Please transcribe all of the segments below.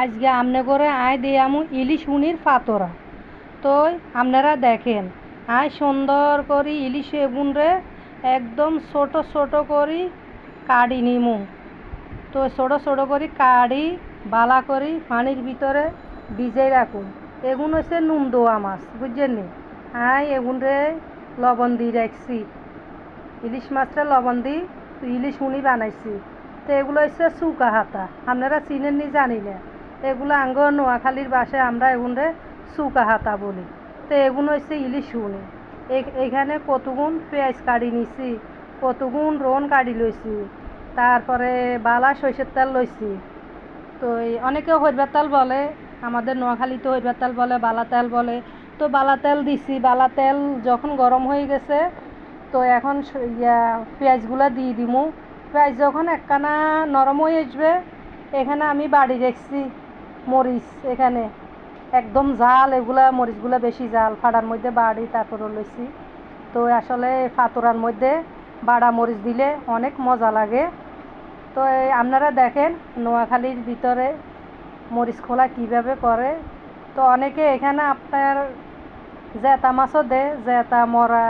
আজকে আমনে করে আয় দিয়ে আমু ইলিশ উনির পাতরা তো আপনারা দেখেন, আয় সুন্দর করি ইলিশ এগুন রে একদম ছোট ছোট করি কাড়ি নিমু। তো ছোট ছোট করি কাড়ি, বালা করি পানির ভিতরে ভিজাই রাখুন। এগুন হচ্ছে নুন দোয়া মাছ, বুঝছেন নি? আয় এগুন রে লবণ দিয়ে রাখছি। ইলিশ মাছটা লবণ দিই ইলিশ উনি বানাইছি। তো এগুলো হচ্ছে চুকা হাতা। আপনারা চিনেন নি জানি না। এগুলো আঙ্গ নোয়াখালীর বাসায় আমরা এগুলো সুকা হাতা বলি। তো এগুলো হচ্ছে ইলিশ উনি। এখানে কতগুণ পেঁয়াজ কাটি নিছি কতগুণ রোন কাটি লইছি, তারপরে বালা সর্ষের তেল লইছি। তো অনেকে হইবার তেল বলে, আমাদের নোয়াখালীতে হইবার তেল বলে, বালা তেল বলে। তো বালা তেল দিছি, বালা তেল যখন গরম হয়ে গেছে, তো এখন ইয়া পেঁয়াজগুলা দিয়ে দিমু। পেঁয়াজ যখন একখানা নরম হয়ে আসবে, এখানে আমি বাড়ি রেখছি। মরিচ এখানে একদম জাল, এগুলা মরিচগুলা বেশি জাল ফাড়ার মধ্যে বাড়ি তারপরে লইছি। তো আসলে ফাতোরার মধ্যে বাড়া মরিচ দিলে অনেক মজা লাগে। তো আপনারা দেখেন নোয়াখালীর ভিতরে মরিচ খোলা কীভাবে করে। তো অনেকে এখানে আপনার জেতা মাছও দে জেতা মরা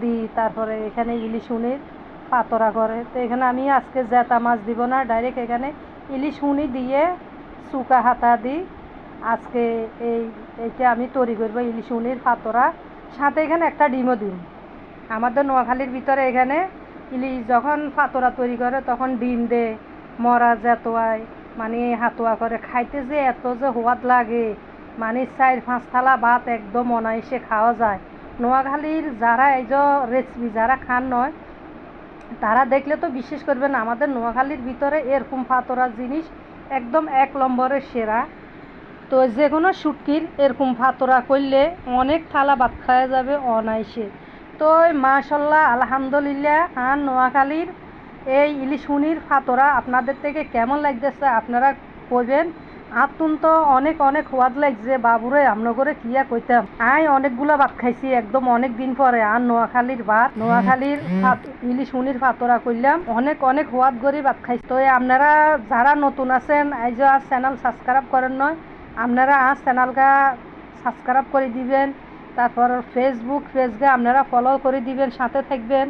দি তারপরে এখানে ইলিশ উনির পাতরা করে। তো এখানে আমি আজকে জেতা মাছ দিব না, ডাইরেক্ট এখানে ইলিশ উনি দিয়ে চুকা হাতা দিই আজকে এই এইটা আমি তৈরি করব ইলিশ উনির পাতরা সাথে এখানে একটা ডিমও দিন আমাদের নোয়াখালীর ভিতরে এখানে ইলিশ যখন পাতোরা তৈরি করে তখন ডিম দে, মরা জাতোয়ায় মানে হাতুয়া করে খাইতে যে এত যে সোয়াদ লাগে মানে চার পাঁচ থালা ভাত একদম অনায়াসে খাওয়া যায়। নোয়াখালীর যারা এই যে রেসিপি যারা খান নয়, তারা দেখলে তো বিশ্বাস করবেন আমাদের নোয়াখালীর ভিতরে এরকম পাতোরা জিনিস একদম এক নম্বরের সেরা। তো যে কোনো শুটকির এরকম ফাতরা করলে অনেক থালা ভাত খাওয়া যাবে অনায়াসে। তো মাশাল্লাহ, আলহামদুলিল্লাহ, আর নোয়াখালীর এই ইলিশুনির ফাতরা আপনাদের থেকে কেমন লাগতেছে আপনারা কইবেন। আতুন তো অনেক অনেক সোয়াদ লাগছে বাবুরে আমরা করে কিয়া কইতাম। আই অনেকগুলা ভাত খাইছি একদম অনেক দিন পরে। আর নোয়াখালীর ভাত নোয়াখালীর ইলিশ উনির ফাতরা করলাম অনেক অনেক সোয়াদ করে ভাত খাইছি। তো আপনারা যারা নতুন আছেন এই যে আর চ্যানেল সাবস্ক্রাইব করেন নয় আপনারা আজ চ্যানেলটা সাবস্ক্রাইব করে দিবেন। তারপর ফেসবুক পেজকে আপনারা ফলো করে দিবেন সাথে থাকবেন।